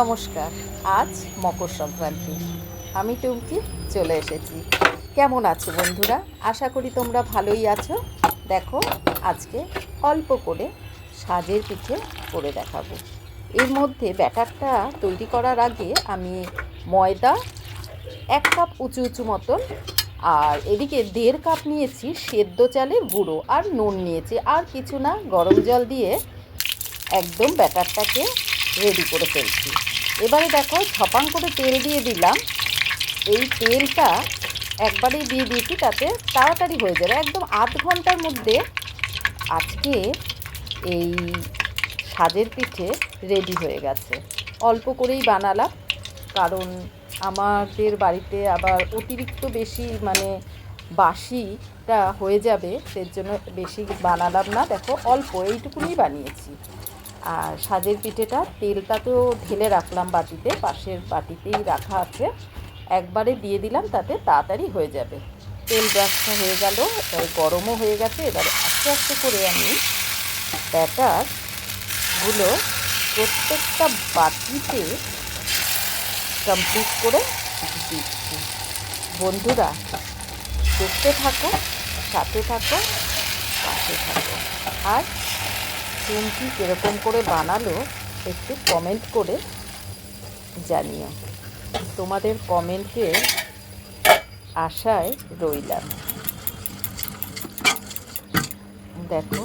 নমস্কার, আজ মকর সংক্রান্তি। আমি টুমকি চলে এসেছি। কেমন আছো বন্ধুরা? আশা করি তোমরা ভালোই আছো। দেখো, আজকে অল্প করে সাজের পিঠে করে দেখাবো। এর মধ্যে ব্যাটারটা তৈরি করার আগে আমি ময়দা এক কাপ উঁচু উঁচু মতন, আর এদিকে দেড় কাপ নিয়েছি সেদ্ধ চালের গুঁড়ো আর নুন নিয়েছি। আর কিছু না, গরম জল দিয়ে একদম ব্যাটারটাকে রেডি করে ফেলছি। এবারে দেখো ছপাং করে তেল দিয়ে দিলাম। এই তেলটা একবারেই দিয়ে দিয়েছি তাতে তাড়াতাড়ি হয়ে যাবে একদম আধ ঘণ্টার মধ্যে আজকে এই সাজের পিঠে রেডি হয়ে গেছে। অল্প করেই বানালাম, কারণ আমাদের বাড়িতে আবার অতিরিক্ত বেশি মানে বাসিটা হয়ে যাবে সেই জন্য বেশি বানালাম না। দেখো অল্প এইটুকুনি বানিয়েছি। আর সাজের পিঠেটা, তেলটা তো ঢেলে রাখলাম বাটিতে, পাশের বাটিতেই রাখা আছে। একবারে দিয়ে দিলাম, তাতে তাড়াতাড়ি হয়ে যাবে। তেল ব্রাশটা হয়ে গেল গরমও হয়ে গেছে, এবার আস্তে আস্তে করে আমি ব্যাটারগুলো প্রত্যেকটা বাটিতে কমপ্লিট করে দিচ্ছি। বন্ধুরা, দেখতে থাকো, সাথে থাকো, পাশে থাকো। আর চুমকি কীরকম করে বানালো একটু কমেন্ট করে জানিও। তোমাদের কমেন্টের আশায় রইলাম। দেখো,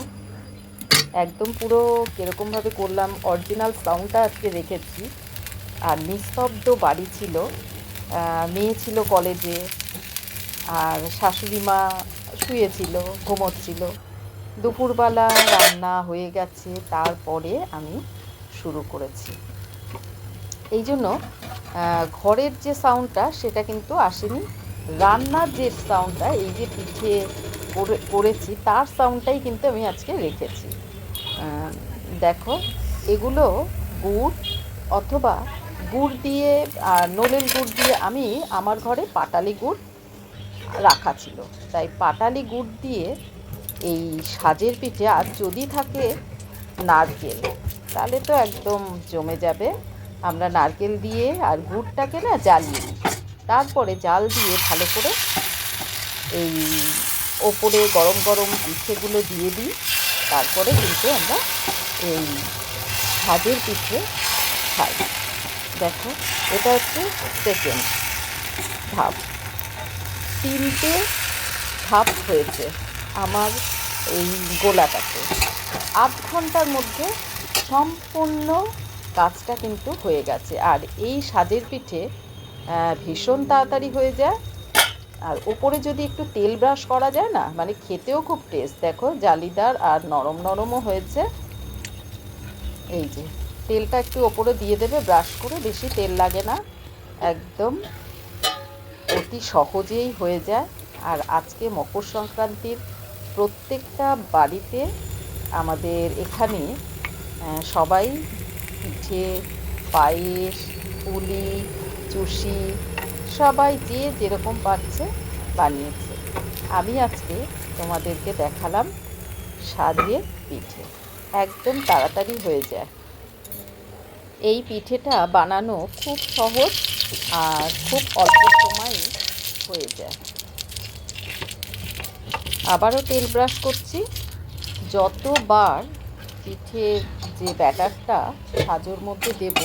একদম পুরো কীরকমভাবে করলাম। অরিজিনাল সাউন্ডটা আজকে রেখেছি আর নিস্তব্ধ বাড়ি ছিল। মেয়ে ছিল কলেজে আর শাশুড়ি মা শুয়েছিল, ঘুমোচ্ছিল। দুপুরবেলা রান্না হয়ে গেছে, তারপরে আমি শুরু করেছি। এই জন্য ঘরের যে সাউন্ডটা সেটা কিন্তু আসেনি। রান্নার যে সাউন্ডটা এই যে পিঠে করে- করেছি, তার সাউন্ডটাই কিন্তু আমি আজকে রেখেছি। দেখো, এগুলো গুড় অথবা গুড় দিয়ে নলেন গুড় দিয়ে আমি আমার ঘরে পাটালি গুড় রাখা ছিল। তাই পাটালি গুড় দিয়ে এই সাজের পিঠে আর যদি থাকে নারকেল, তাহলে তো একদম জমে যাবে। আমরা নারকেল দিয়ে আর গুড়টাকে না জ্বালিয়ে দিই। তারপরে জাল দিয়ে ভালো করে এই ওপরে গরম গরম পিঠেগুলো দিয়ে দিই। তারপরে কিন্তু আমরা এই সাজের পিঠে খাই। দেখো, এটা হচ্ছে সেকেন্ড ধাপ। তিনটে ধাপ হয়েছে। আমার এই গোলাটাকে আধ ঘণ্টার মধ্যে সম্পূর্ণ কাজটা কিন্তু হয়ে গেছে। আর এই সাজের পিঠে ভীষণ তাড়াতাড়ি হয়ে যায়। আর ওপরে যদি একটু তেল ব্রাশ করা যায় না মানে খেতেও খুব টেস্ট দেখো, জালিদার আর নরম নরমও হয়েছে। এই যে, তেলটা একটু ওপরে দিয়ে দেবে, ব্রাশ করে বেশি তেল লাগে না। একদম অতি সহজেই হয়ে যায়। আর আজকে মকর সংক্রান্তির প্রত্যেকটা বাড়িতে আমাদের এখানে সবাই পিঠে, পায়েস, পুলি, চুষি, সবাই যে যেরকম পারছে বানিয়েছে। আমি আজকে তোমাদেরকে দেখালাম সাজিয়ে পিঠে। একদম তাড়াতাড়ি হয়ে যায়। এই পিঠেটা বানানো খুব সহজ আর খুব অল্প সময়ে হয়ে যায়। আবারও তেল ব্রাশ করছি। যতবার পিঠের যে ব্যাটারটা সাজোর মধ্যে দেব,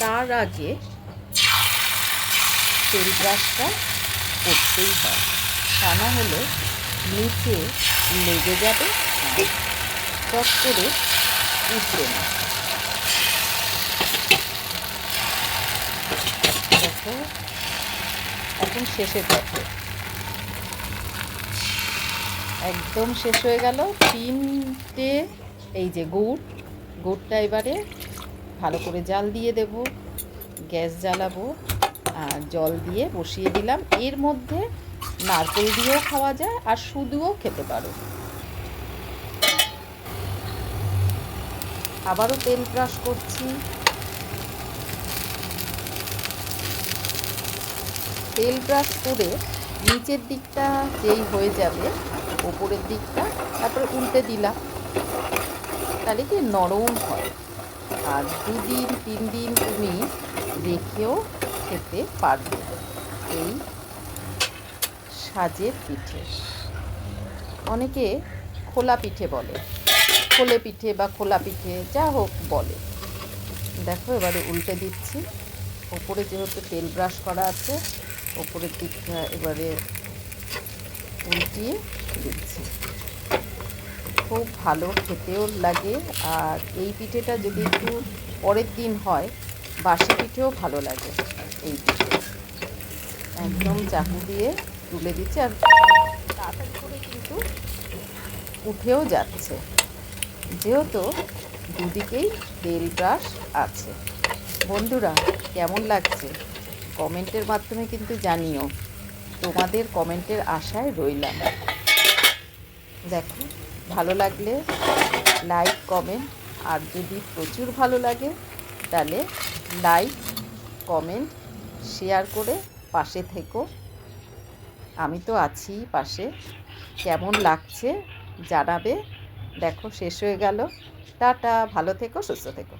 তার আগে তেল ব্রাশটা করতেই হয়। তা না হলে নিচে লেগে যাবে চট করে উঠবে না। এখন শেষের পথে একদম শেষ হয়ে গেল। তিনটে, এই যে গুড়, গুড়টা এবারে ভালো করে জাল দিয়ে দেব, গ্যাস জ্বালাবো, আর জল দিয়ে বসিয়ে দিলাম। এর মধ্যে নারকেল দিয়েও খাওয়া যায়, আর শুধুও খেতে পারো। আবারও তেল ব্রাশ করছি। তেল ব্রাশ করে নিচের দিকটা যেই হয়ে যাবে ওপরের দিকটা, তারপরে উল্টে দিলাম। তাহলে কি নরম হয়। আর দুদিন, তিন দিন তুমি রেখেও খেতে পারবে। এই সাজের পিঠে। অনেকে খোলা পিঠে বলে। খোলে পিঠে বা খোলা পিঠে, যা হোক বলে। দেখো, এবারে উল্টে দিচ্ছি। ওপরে যেহেতু তেল ব্রাশ করা আছে, ওপরের দিকটা এবারে উল্টিয়ে দিচ্ছি খুব ভালো খেতেও লাগে। আর এই পিঠেটা যদি একটু পরের দিন হয়, বাসি পিঠেও ভালো লাগে এই পিঠে। একদম চাকু দিয়ে তুলে দিচ্ছে আর তাড়াতাড়ি করে কিন্তু উঠেও যাচ্ছে। যেহেতু দুদিকেই তেল ব্রাশ আছে। বন্ধুরা, কেমন লাগছে? কমেন্টের মাধ্যমে কিন্তু জানিও। তোমাদের কমেন্টের আশায় রইলাম। দেখো, ভালো লাগলে লাইক কমেন্ট আর যদি প্রচুর ভালো লাগে, তাহলে লাইক কমেন্ট শেয়ার করে পাশে থেকো। আমি তো আছি পাশে। কেমন লাগছে জানাবে? দেখো, শেষ হয়ে গেল। টাটা, ভালো থেকো, সুস্থ থেকো।